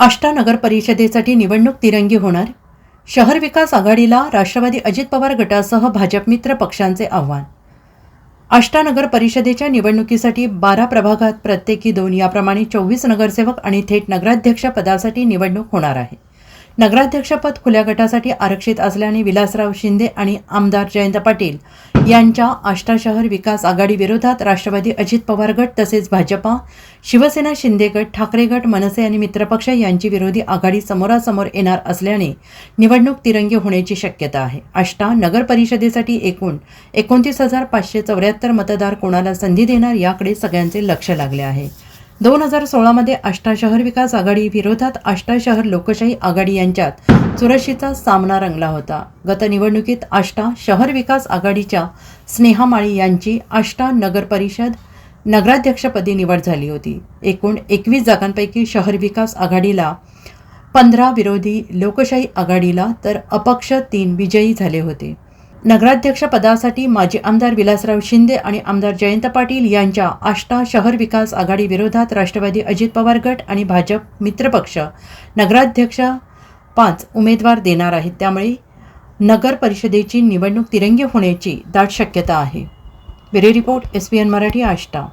आष्टा नगर परिषदेसाठी निवडणूक तिरंगी होणार? शहर विकास आघाडीला राष्ट्रवादी अजित पवार गटासह भाजप मित्र पक्षांचे आव्हान. आष्टा नगर परिषदेच्या निवडणुकीसाठी बारा प्रभागात प्रत्येकी दोन याप्रमाणे चोवीस नगरसेवक आणि थेट नगराध्यक्ष पदासाठी निवडणूक होणार आहे. नगराध्यक्षपद खुल्या गटासाठी आरक्षित असल्याने विलासराव शिंदे आणि आमदार जयंत पाटील यांच्या आष्टा शहर विकास आघाडी विरोधात राष्ट्रवादी अजित पवार गट तसेच भाजपा शिवसेना शिंदे गट ठाकरे गट मनसे आणि मित्रपक्ष यांची विरोधी आघाडी समोरासमोर येणार असल्याने निवडणूक तिरंगी होण्याची शक्यता आहे. आष्टा नगर परिषदेसाठी एकूण एकोणतीस हजार पाचशे चौऱ्याहत्तर मतदार कोणाला संधी देणार याकडे सगळ्यांचे लक्ष लागले आहे. दोन हजार सोळामध्ये आष्टा शहर विकास आघाडी विरोधात आष्टा शहर लोकशाही आघाडी यांच्यात चुरशीचा सामना रंगला होता. गत निवडणुकीत आष्टा शहर विकास आघाडीच्या स्नेहा माळी यांची आष्टा नगर परिषद नगराध्यक्षपदी निवड झाली होती. एकूण एकवीस जागांपैकी शहर विकास आघाडीला पंधरा विरोधी लोकशाही आघाडीला तर अपक्ष तीन विजयी झाले होते. नगराध्यक्ष पदासाठी माजी आमदार विलासराव शिंदे आणि आमदार जयंत पाटील यांच्या आष्टा शहर विकास आघाडी विरोधात राष्ट्रवादी अजित पवार गट आणि भाजप मित्रपक्ष नगराध्यक्ष पाच उमेदवार देणार आहेत. त्यामुळे नगर परिषदेची निवडणूक तिरंगी होण्याची दाट शक्यता आहे. Bureau report S P N Marathi Ashta.